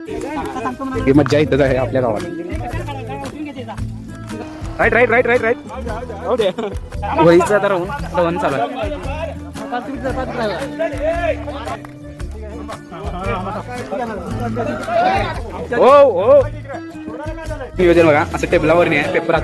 ही मज्जा इथंच आहे आपल्या गावात. Right right right right right वहीचं आता राहून रवण चालू आहे. हो हो. नियोजन बघा. असं टेबलावर नाही आहे पेपर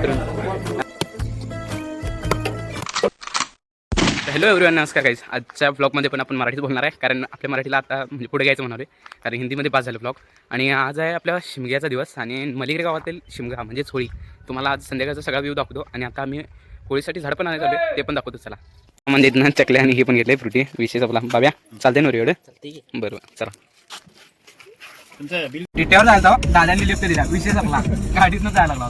हातरून हॅलो एव्हरीवन नमस्कार गाईज आजच्या ब्लॉगमध्ये पण आपण मराठीत बोलणार आहे. कारण आपल्या मराठीला आता म्हणजे पुढे घ्यायचं म्हणाले कारण हिंदीमध्ये पास झालं ब्लॉग आणि आज आहे आपल्या शिमग्याचा दिवस. आणि मलिगरे गावातील शिमगा म्हणजेच होळी तुम्हाला आज संध्याकाळचा सगळा व्ह्यू दाखवतो. आणि आता आम्ही होळीसाठी झाड पण आणायला आलोय, ते पण दाखवतो चला. म्हणजे इथनं चकले आणि हे पण घेतले फ्रुटी विशेष आपला बाब्या. चालते ना रे एवढं बरोबर. चला. रिट्यावर जायचा दादांनी लिफ्ट दिला. विशेष आपला. गाडीतनं जायला लागला.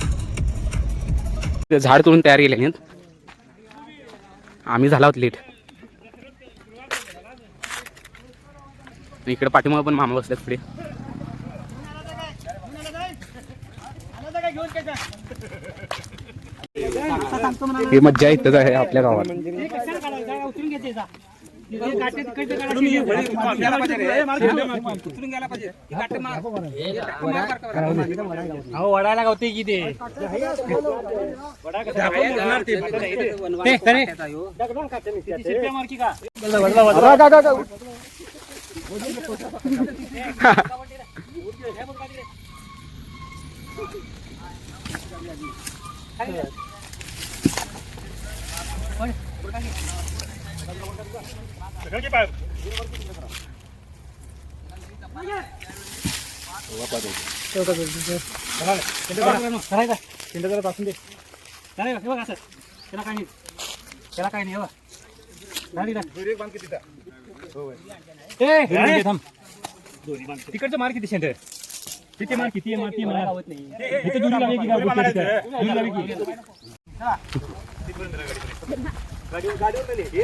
झाड तोडून तयार केले आहेत. आम्ही झाला आहोत लेट इकडे पाठीमागं पण मामा बसल्यात पुढे. ही मज्जा इथंच आहे आपल्या गावात. अहो वडायला गावते की ते जरा दे नाही हे बघ त्याला काय नाही त्याला काय नाही हे तिकडचं मार किती सेंटर? तिथे मार किती? आहे मार ती मार इथे दुरी लावी की दुरी लावी. की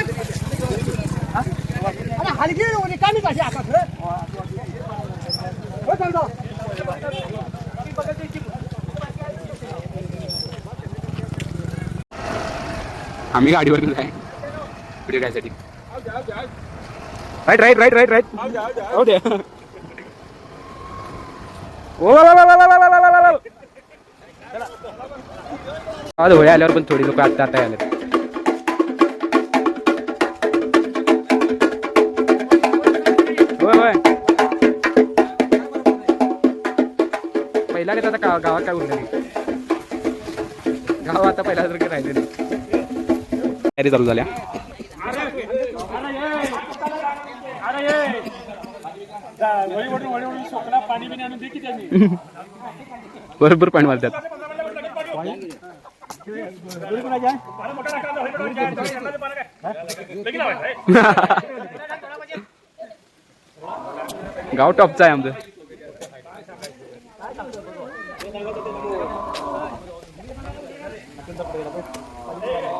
खाली गेली होती म्हणजे कामी पाहिजे आता खरं. हो चालतो आम्ही गाडीवर आहे. व्हिडिओ घ्यायसाठी. Right right right right right हो दे. आल्यावर पण थोडी लोक आता आता आले लागत आता गाव गावात काय उरलं नाही. गाव आता पहिल्यासारखं राहिले नाही. तयारी चालू झाल्या. बरोबर पाणी मारतात गाव टॉपचं आहे आमचं.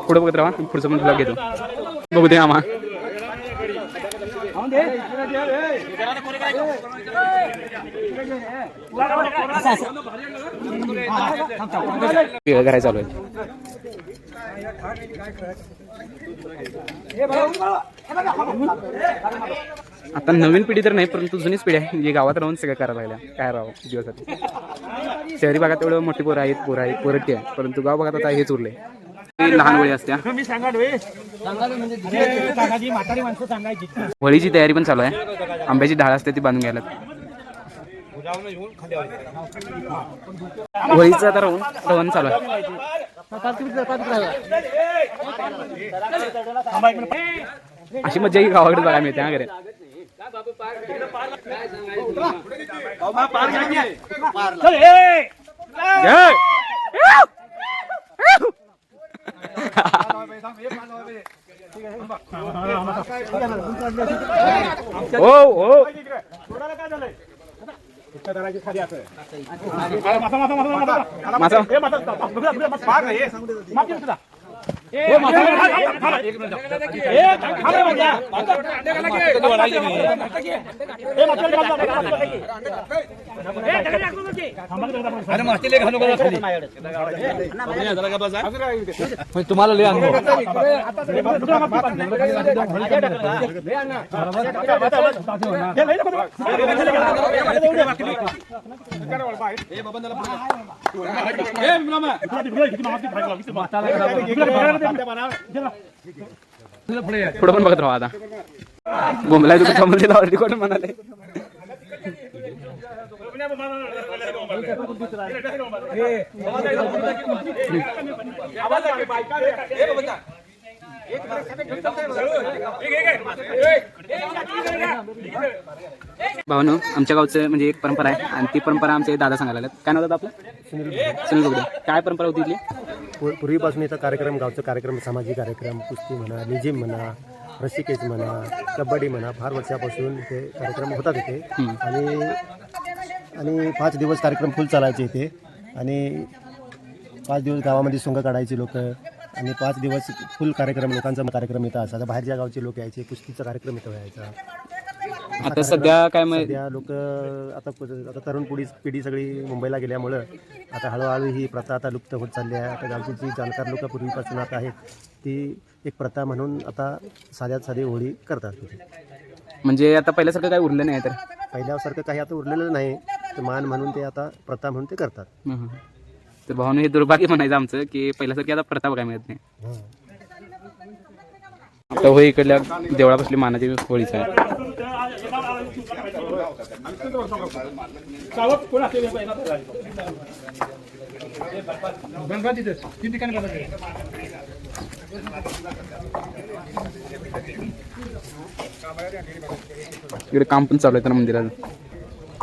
पुढे बघत राहा पुढचं पण तुला घेतो बघू दे आम्हा. करायचं चालू आहे. आता नवीन पिढी तर नाही परंतु जुनीच पिढी आहे जी गावात राहून सगळं करायला लागल्या. काय राहावं दिवसात शहरी भागात तेवढं मोठी पोरं आहेत पोरं आहेत पोरटी आहे परंतु गाव भागात आता हेच उरले लहान वळी असत्या. होळीची तयारी पण चालू आहे. आंब्याची ढाळ असते ती बांधून घ्यायला. होळीचं आता राहून रवण चालू आहे. अशी मज्जा ही गावाकडे बघायला मिळते हा घरे. मासा हो हो सोडायला काय झालंय तुम्हाला लय अनुभव. पुढं पण बघत राहा आता. बोंबला तुझं कमल रेकॉर्ड म्हणाले? भावनो आमच्या गावचं म्हणजे एक परंपरा आहे आणि ती परंपरा आमचे दादा सांगायला काय नाव दादा आपलं? सुनील बोगदे काय परंपरा होती इथली? पूर- पूर्वीपासून इथं कार्यक्रम गावचं कार्यक्रम सामाजिक कार्यक्रम कुस्ती म्हणा लेझिम म्हणा रस्सीकेच म्हणा कबड्डी म्हणा फार वर्षापासून ते कार्यक्रम होतात इथे. आणि आणि पाच दिवस कार्यक्रम फुल चालायचे इथे. आणि पाच दिवस गावामध्ये सोंग काढायचे लोक. आणि पाच दिवस फुल कार्यक्रम लोकांचा कार्यक्रम इथं असायचा. बाहेरच्या गावचे लोक यायचे कुस्तीचा कार्यक्रम इथं व्हायचा. आता सध्या काय सध्या लोक आता आता तरुण पिढी पिढी सगळी मुंबईला गेल्यामुळं आता हळूहळू ही प्रथा आता लुप्त होत चालली आहे. आता गावची जी जाणकार लोक पूर्वीपासून आता आहेत ती एक प्रथा म्हणून आता साध्यात साधी होळी करतात. म्हणजे आता पहिल्यासारखं काय उरलं नाही तर? पहिल्यासारखं काही आता उरलेलं नाही. तर मान म्हणून ते आता प्रथा म्हणून ते करतात. हं. तर भावनो हे दुर्भाग्य म्हणायचं आमचं की पहिल्यासारखी आता प्रताप काय मिळत नाही. आता होय इकडल्या देवळापासली मानाची होळीच आहे. इकडे काम पण चालू आहे त्या मंदिराचं.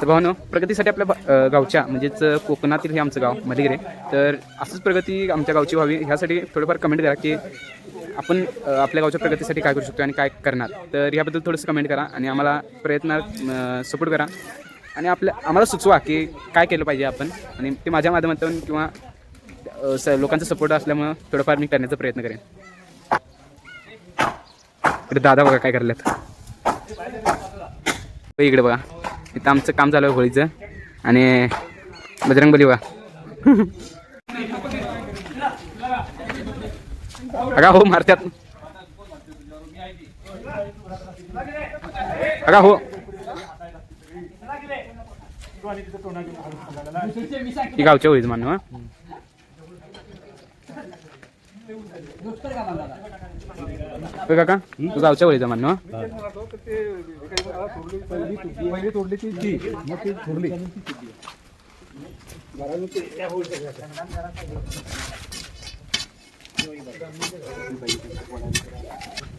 तर भावनं प्रगतीसाठी आपल्या बा गावच्या म्हणजेच कोकणातील हे आमचं गाव मलिगिरे तर असंच प्रगती आमच्या गावची व्हावी ह्यासाठी थोडंफार कमेंट करा की आपण आपल्या गावच्या प्रगतीसाठी काय करू शकतो आणि काय करणार. तर ह्याबद्दल थोडंसं कमेंट करा आणि आम्हाला प्रयत्नात सपोर्ट करा. आणि आपल्या आम्हाला सुचवा की काय केलं पाहिजे आपण. आणि ते माझ्या माध्यमातून किंवा स लोकांचा सपोर्ट असल्यामुळं थोडंफार मी करण्याचा प्रयत्न करेन. इकडे दादा बघा काय करल्यात इकडे बघा. इथं आमचं काम चालू आहे होळीचं. आणि बजरंग बली बघा. अगा हो मारत्यात. अगा हो. ही गावच्या होळीच मानव काका तू गावच्या होळीचा मानव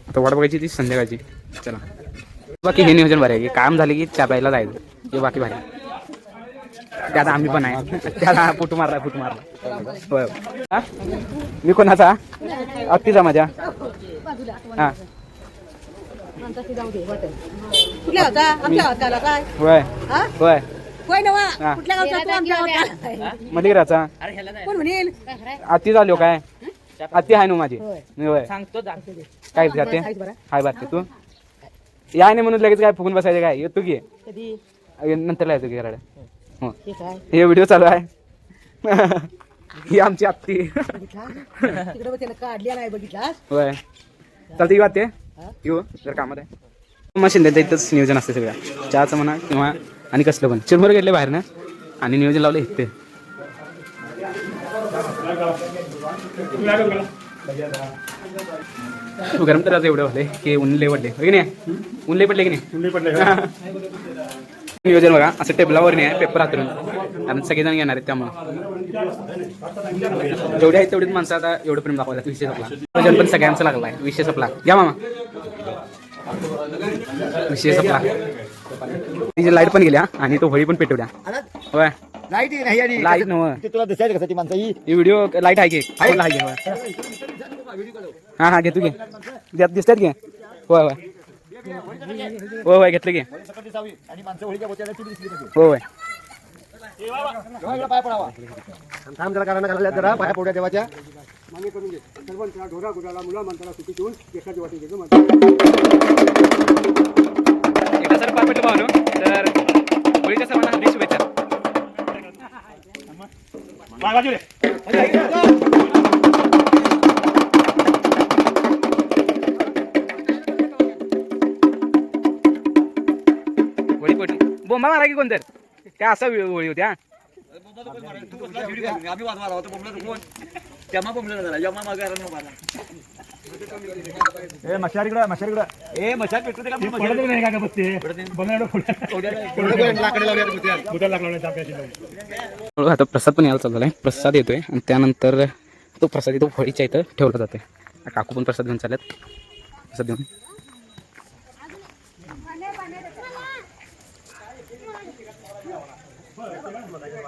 आता वाट बघायची ती संध्याकाळची. चला. बाकी हे नियोजन बरं आहे की काम झाले की चहा प्यायला जायचं हे बाकी भारी त्यात आम्ही पण आहे. त्याला फुट मारला फुट मारला. होय. हा? मी कोणाचा? अत्तीचा माझ्या. हा. होय. हा? होय. होय नवा. हा. मलिकराचा झालो काय? अत्ती आहे ना माझी. सांगतो काय जाते? हाय बात तू या नाही म्हणून लगेच काय फुगून बसायचं काय? येतो की. नंतर येतो की घराडे हो व्हिडिओ चालू आहे. ही आमची आत्ती. बघितला तिकडे त्याला काढल्या नाही बघितलास? होय. चालते की वाटते येऊ जर कामात आहे. मग शिंदे इथंच नियोजन असते सगळं. चहाचं म्हणा किंवा आणि कसलं पण. चिरमुर गेले बाहेर ना आणि नियोजन लावलं इथे. गरम तर आज एवढं होते की ऊन लय पडले की नाही? ऊन लय पडले की नाही? नियोजन बघा असं टेबलावर नाही आहे पेपर हातरून. कारण सगळेजण येणार आहेत त्यामुळे. जेवढे आहेत तेवढीच माणसं आता एवढं प्रेम दाखवतात विषय संपला. नियोजन पण सगळ्यांचं लागला आहे विषय संपला. घ्या मामा. विषय संपला. तिची लाइट पण गेल्या आणि तो होळी पण पेटवल्या होय. लाइट नाही लाइट तुला दिसायचं कसं ती माणसं ही? व्हिडिओ लाइट आहे की? आहे. हां हां घेतो त्यात दिसतात की? होय होय. होय होय घेतलं की. पाहिजे होय. होय पाय पडावा थांब जरा जरा. पाया पोट्या देवाच्या. एकदा सर पार पडलं भावनो तर होळीच्या सर्वांना हार्दिक शुभेच्छा. बोंबा मारा की कोणतर? काय असा वेळ होळी होती हा आम्ही वाजवा होतो बोंबला कोण तेव्हा बोंबला झाला जेव्हा मागे ए मशारीकडं मशारीकडं ए मशाल पेटू दे का पडत नाही का बसते आता प्रसाद पण यायला चालला आहे. प्रसाद येतोय. आणि त्यानंतर तो प्रसाद येतो होळीच्या इथं ठेवला जातोय. काकू पण प्रसाद घेऊन चालत प्रसाद घेऊन.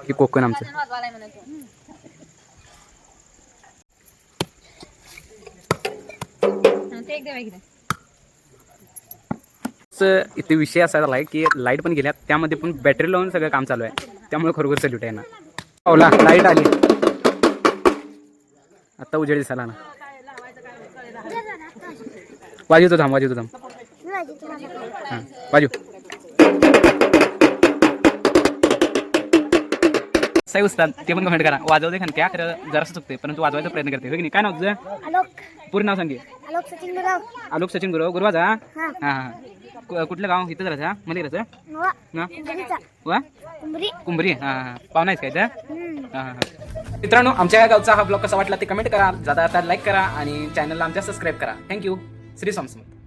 ही कोकण आमचं. इथे विषय असा झाला आहे की लाइट पण गेल्या त्यामध्ये पण बॅटरी लावून सगळं काम चालू आहे. त्यामुळे खरोखर सल्यूट आहे ना. पावला लाइट आली. आता उजेड दिसायला ना वाजू तो थांब वाजू तो थांब. हां वाजू साई उस्ताद ते पण कमेंट करा. वाजवते खान त्या खरं जरासं चुकते परंतु वाजवायचा प्रयत्न करते की नाही? काय नाव तुझं? आलोक. पूर्ण नाव सांगे आलोक सचिन गुराव. आलोक सचिन गुरु गुरुवाजा हां. हां कु- कुठलं गाव? इथंच राहायचं मला राहायचं? नवा ना? वा? कुंभरी. कुंभरी हां हां. काय इथं? हां हां मित्रांनो आमच्या या गावचा हा ब्लॉग कसा वाटला ते कमेंट करा. जाता लाईक करा आणि चॅनलला आमच्या सबस्क्राईब करा. Thank you Shri Samarth.